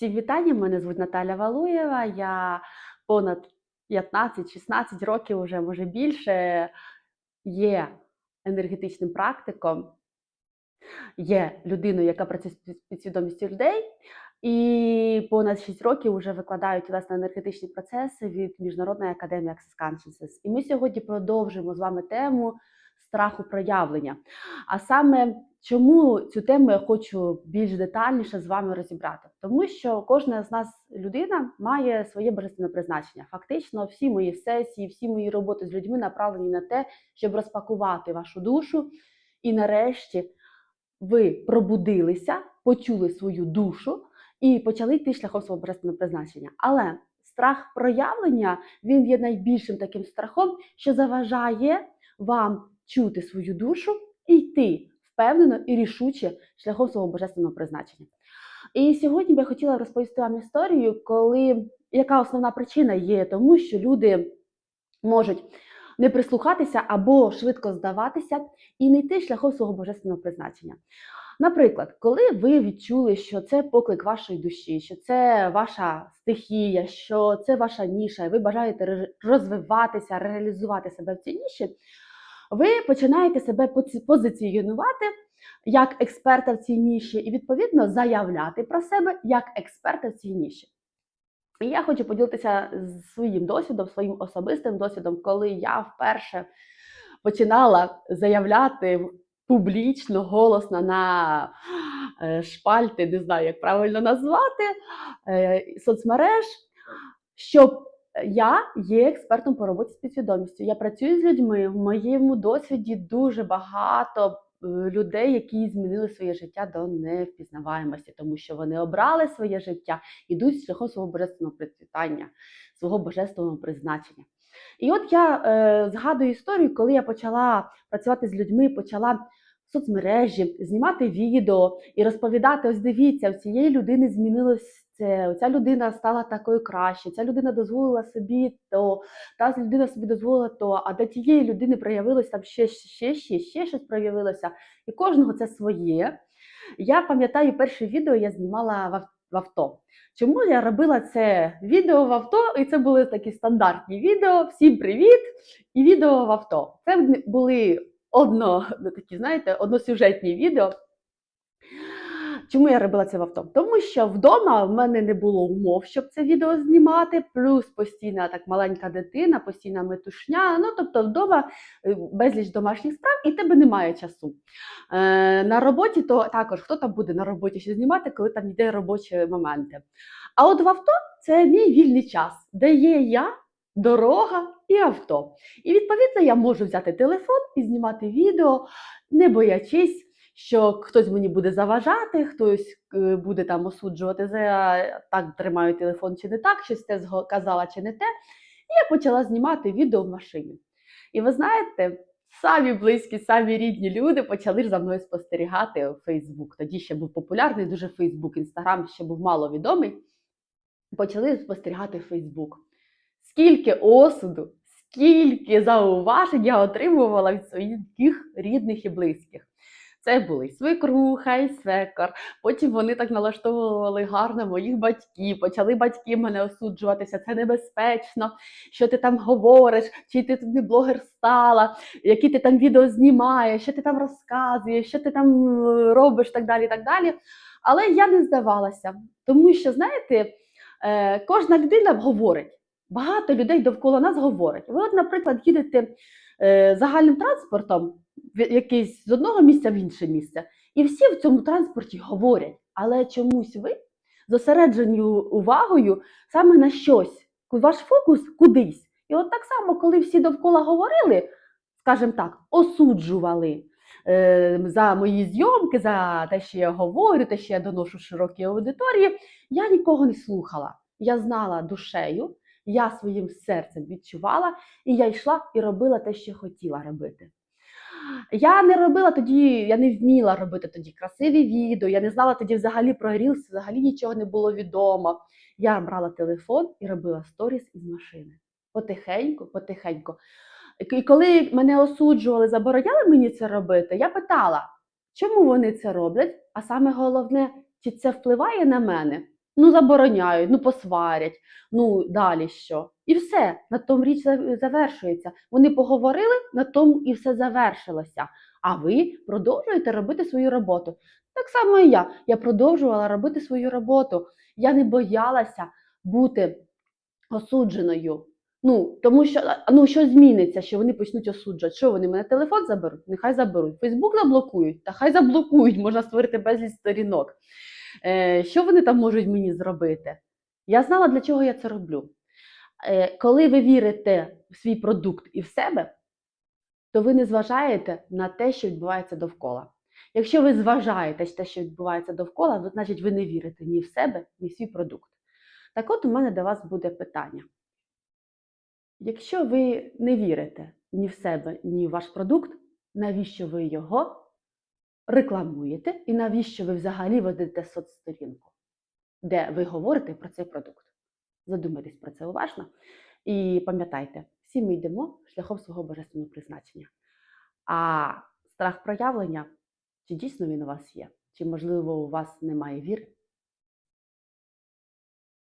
Всім вітання, мене звуть Наталя Валуєва. Я понад 15-16 років, уже може більше, є енергетичним практиком, є людиною, яка працює з підсвідомістю людей, і понад 6 років вже викладаю тілесно-енергетичні процеси від Міжнародної академії Access Consciousness. І ми сьогодні продовжуємо з вами тему страху проявлення. А саме чому цю тему я хочу більш детальніше з вами розібрати? Тому що кожна з нас людина має своє божественне призначення. Фактично, всі мої сесії, всі мої роботи з людьми направлені на те, щоб розпакувати вашу душу, і нарешті ви пробудилися, почули свою душу і почали йти шляхом свого божественного призначення. Але страх проявлення він є найбільшим таким страхом, що заважає вам чути свою душу і йти впевнено і рішуче шляхом свого божественного призначення. І сьогодні би я хотіла розповісти вам історію, коли яка основна причина є тому, що люди можуть не прислухатися або швидко здаватися і не йти шляхом свого божественного призначення. Наприклад, коли ви відчули, що це поклик вашої душі, що це ваша стихія, що це ваша ніша, і ви бажаєте розвиватися, реалізувати себе в цій ніші, ви починаєте себе позиціонувати як експерта в цій ніші і відповідно заявляти про себе як експерта в цій ніші. І я хочу поділитися своїм досвідом, своїм особистим досвідом, коли я вперше починала заявляти публічно, голосно на е, шпальти, не знаю, як правильно назвати, е, соцмереж, що я є експертом по роботі з підсвідомістю. Я працюю з людьми. В моєму досвіді дуже багато е, людей, які змінили своє життя до невпізнаваємості, тому що вони обрали своє життя, ідуть шляхом свого божественного процвітання, свого божественного призначення. І от я е, згадую історію, коли я почала працювати з людьми, почала соцмережі знімати відео і розповідати: ось дивіться, в цієї людини змінилось це, ця людина стала такою краще, ця людина дозволила собі то, та людина собі дозволила то, а до тієї людини проявилось там ще, ще, ще, ще щось проявилося. І кожного це своє. Я пам'ятаю, перше відео я знімала в авто. Чому я робила це відео в авто? І це були такі стандартні відео. Всім привіт! І відео в авто. Це були одно, такі, знаєте, односюжетні відео. Чому я робила це в авто? Тому що вдома в мене не було умов, щоб це відео знімати, плюс постійна так маленька дитина, постійна метушня. Ну тобто вдома е, безліч домашніх справ, і тебе немає часу. Е, на роботі то також хто там буде на роботі ще знімати, коли там йде робочі моменти. А от в авто це мій вільний час, де є я, дорога і авто. І відповідно я можу взяти телефон і знімати відео, не боячись, що хтось мені буде заважати, хтось е, буде там осуджувати за так тримаю телефон чи не так, щось те казала чи не те. І я почала знімати відео в машині. І ви знаєте, самі близькі, самі рідні люди почали за мною спостерігати у Фейсбук. Тоді ще був популярний дуже Фейсбук, Інстаграм ще був маловідомий. Почали спостерігати Фейсбук. Скільки осуду, скільки зауважень я отримувала від своїх рідних і близьких. Це були свекруха, і свекор. Потім вони так налаштовували гарно моїх батьків. Почали батьки мене осуджуватися. Це небезпечно. Що ти там говориш? Чи ти тут не блогер стала? Які ти там відео знімаєш? Що ти там розказуєш? Що ти там е, робиш? Так далі, так далі. Але я не здавалася, тому що знаєте, е, кожна людина говорить. Багато людей довкола нас говорять. Ви, от, наприклад, їдете е, загальним транспортом якийсь з одного місця в інше місце, і всі в цьому транспорті говорять, але чомусь ви зосереджені увагою саме на щось. Ваш фокус кудись. І от так само, коли всі довкола говорили, скажімо так, осуджували е, за мої зйомки, за те, що я говорю, те, що я доношу широкій аудиторії, я нікого не слухала. Я знала душею, я своїм серцем відчувала, і я йшла і робила те, що хотіла робити. Я не робила тоді, я не вміла робити тоді красиві відео, я не знала тоді взагалі про Reels, взагалі нічого не було відомо. Я брала телефон і робила сторіс із машини. Потихеньку, потихеньку. І коли мене осуджували, забороняли мені це робити, я питала, чому вони це роблять, а саме головне, чи це впливає на мене. Ну, забороняють, ну посварять, ну далі що? І все, на тому річ завершується. Вони поговорили, на тому і все завершилося. А ви продовжуєте робити свою роботу. Так само і я. Я продовжувала робити свою роботу. Я не боялася бути осудженою. Ну, тому що ну, що зміниться, що вони почнуть осуджувати? Що вони мене телефон заберуть? Нехай заберуть. Фейсбук заблокують, та хай заблокують, можна створити безліч сторінок. Е, що вони там можуть мені зробити? Я знала, для чого я це роблю. Е, коли ви вірите в свій продукт і в себе, то ви не зважаєте на те, що відбувається довкола. Якщо ви зважаєте те, що відбувається довкола, то значить ви не вірите ні в себе, ні в свій продукт. Так от у мене до вас буде питання. Якщо ви не вірите ні в себе, ні в ваш продукт, навіщо ви його рекламуєте і навіщо ви взагалі ведете соцсторінку, де ви говорите про цей продукт? Задумайтесь про це уважно і пам'ятайте, всі ми йдемо шляхом свого божественного призначення. А страх проявлення, чи дійсно він у вас є? Чи, можливо, у вас немає віри,